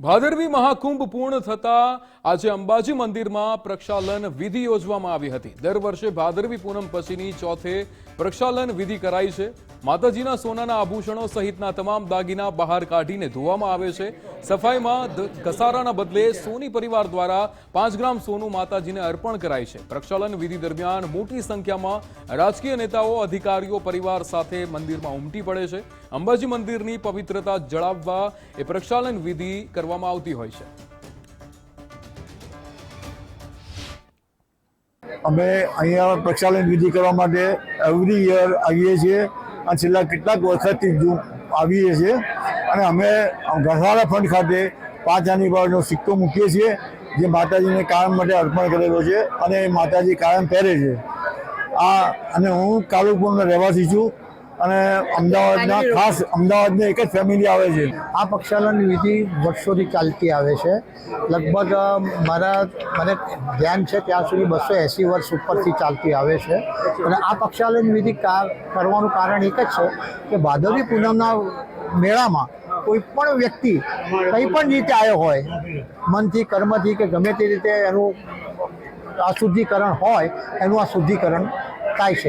ભાદરવી મહાકુંભ પૂર્ણ થતા આજે અંબાજી મંદિરમાં પ્રક્ષાલન વિધિ યોજવામાં આવી હતી. દર વર્ષે ભાદરવી પૂનમ પછીની ચોથે પ્રક્ષાલન વિધિ કરાઈ છે. માતાજીના સોનાના આભૂષણો સહિતના તમામ દાગીના બહાર કાઢીને ધોવામાં આવે છે. સફાઈમાં ઘસારાના બદલે સોની પરિવાર દ્વારા પાંચ ગ્રામ સોનું માતાજીને અર્પણ કરાય છે. પ્રક્ષાલન વિધિ દરમિયાન મોટી સંખ્યામાં રાજકીય નેતાઓ, અધિકારીઓ, પરિવાર સાથે મંદિરમાં ઉમટી પડે છે. અંબાજી મંદિરની પવિત્રતા જળાવવા એ પ્રક્ષાલન વિધિ કરવામાં આવતી હોય છે. અમે અહીંયા પ્રક્ષાલન વિધિ કરવા માટે એવરી યર આવીએ છીએ. અને છેલ્લા કેટલાક વર્ષથી જૂ આવીએ છીએ અને અમે ઘસારા ફંડ ખાતે પાંચ આની બાળનો સિક્કો મૂકીએ છીએ, જે માતાજીને કાયમ માટે અર્પણ કરેલો છે અને એ માતાજી કાયમ પહેરે છે. આ અને હું કાલુપુરનો રહેવાસી છું. અને અમદાવાદના ખાસ અમદાવાદની એક જ ફેમિલી આવે છે. આ પ્રક્ષાલન વિધિ વર્ષોથી ચાલતી આવે છે. લગભગ મારા મને ધ્યાન છે ત્યાં સુધી બસો એંસી વર્ષ ઉપરથી ચાલતી આવે છે. અને આ પ્રક્ષાલન વિધિ કરવાનું કારણ એક જ છે કે ભાદરવી પૂનમના મેળામાં કોઈ પણ વ્યક્તિ કંઈ પણ રીતે આવ્યો હોય મનથી કર્મથી કે ગમે તે રીતે એનું અશુદ્ધિકરણ હોય એનું આ શુદ્ધિકરણ થાય છે.